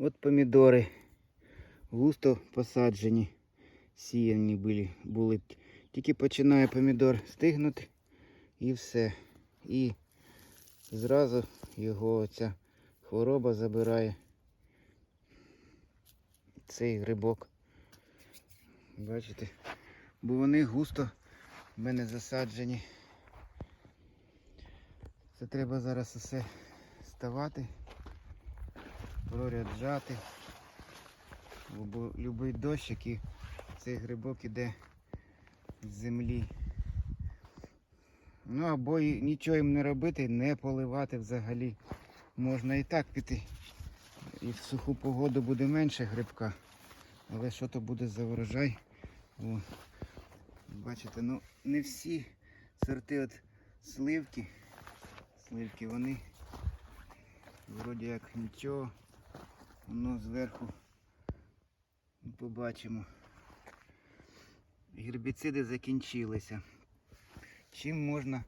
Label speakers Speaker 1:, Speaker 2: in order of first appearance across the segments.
Speaker 1: От помідори густо посаджені, сіяні були, були. Тільки починає помідор стигнути і все. І зразу його ця хвороба забирає цей грибок. Бачите? Бо вони густо в мене засаджені. Це треба зараз усе ставати, проряджати. Бо любий дощ, який цей грибок іде з землі. Ну або і нічого їм не робити, не поливати взагалі. Можна і так піти. І в суху погоду буде менше грибка. Але що то буде за врожай? О, бачите, ну не всі сорти от сливки. Сливки вони вроді як нічого. Воно зверху побачимо. Гербіциди закінчилися. Чим можна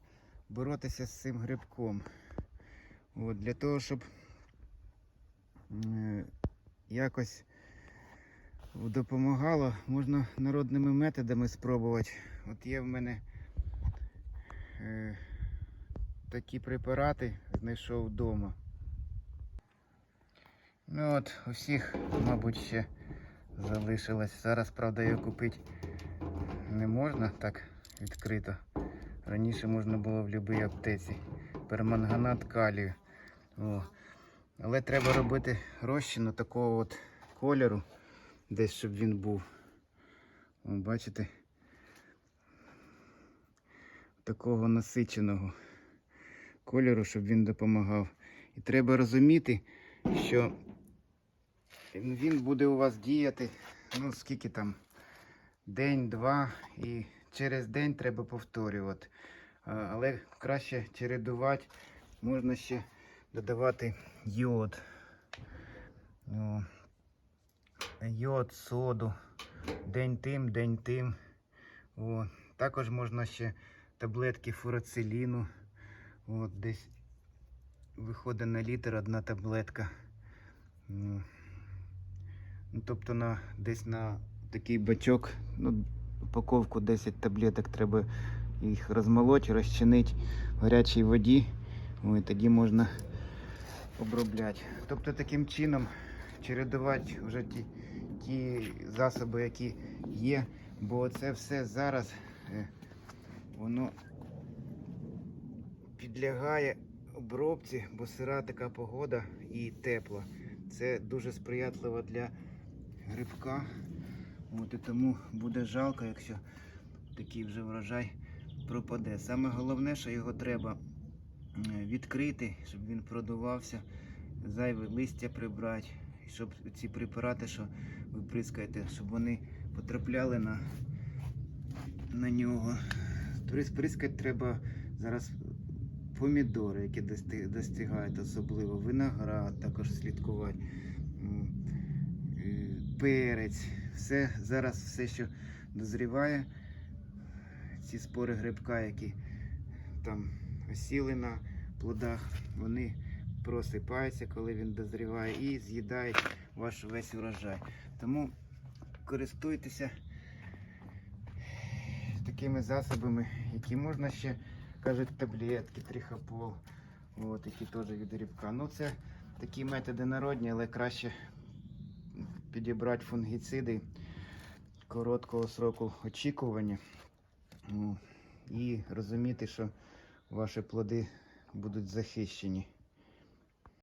Speaker 1: боротися з цим грибком? От, для того, щоб е, якось допомагало, можна народними методами спробувати. От є в мене е, такі препарати, знайшов вдома. Ну от, у всіх, мабуть, ще залишилось. Зараз, правда, його купити не можна так відкрито. Раніше можна було в будь-якій аптеці. Перманганат калію. О. Але треба робити розчину такого от кольору, десь щоб він був. О, бачите? Такого насиченого кольору, щоб він допомагав. І треба розуміти, що він буде у вас діяти, ну скільки там, день-два, і через день треба повторювати. Але краще чередувати, можна ще додавати йод. О, йод, соду, день тим, день тим. О, також можна ще таблетки фурациліну. От десь виходить на літр одна таблетка. Ну, тобто на, десь на такий бачок, ну, упаковку 10 таблеток треба їх розмолоти, розчинити в гарячій воді. Ой, тоді можна обробляти. Тобто таким чином чередувати вже ті, ті засоби, які є, бо це все зараз е, воно підлягає обробці, бо сира така погода і тепла. Це дуже сприятливо для грибка. От і тому буде жалко, якщо такий вже врожай пропаде. Саме головне, що його треба е, відкрити, щоб він продувався, зайве листя прибрати, щоб ці препарати, що ви прискаєте, щоб вони потрапляли на, на нього. Прискати треба зараз помідори, які достигають особливо, виноград також слідкувати, перець, все, зараз все, що дозріває, ці спори грибка, які там осіли на плодах, вони просипаються, коли він дозріває, і з'їдають ваш весь урожай. Тому користуйтеся такими засобами, які можна ще кажуть таблетки, трихопол, от, які теж від грибка. Ну це такі методи народні, але краще підібрати фунгіциди короткого сроку очікування ну, і розуміти, що ваші плоди будуть захищені.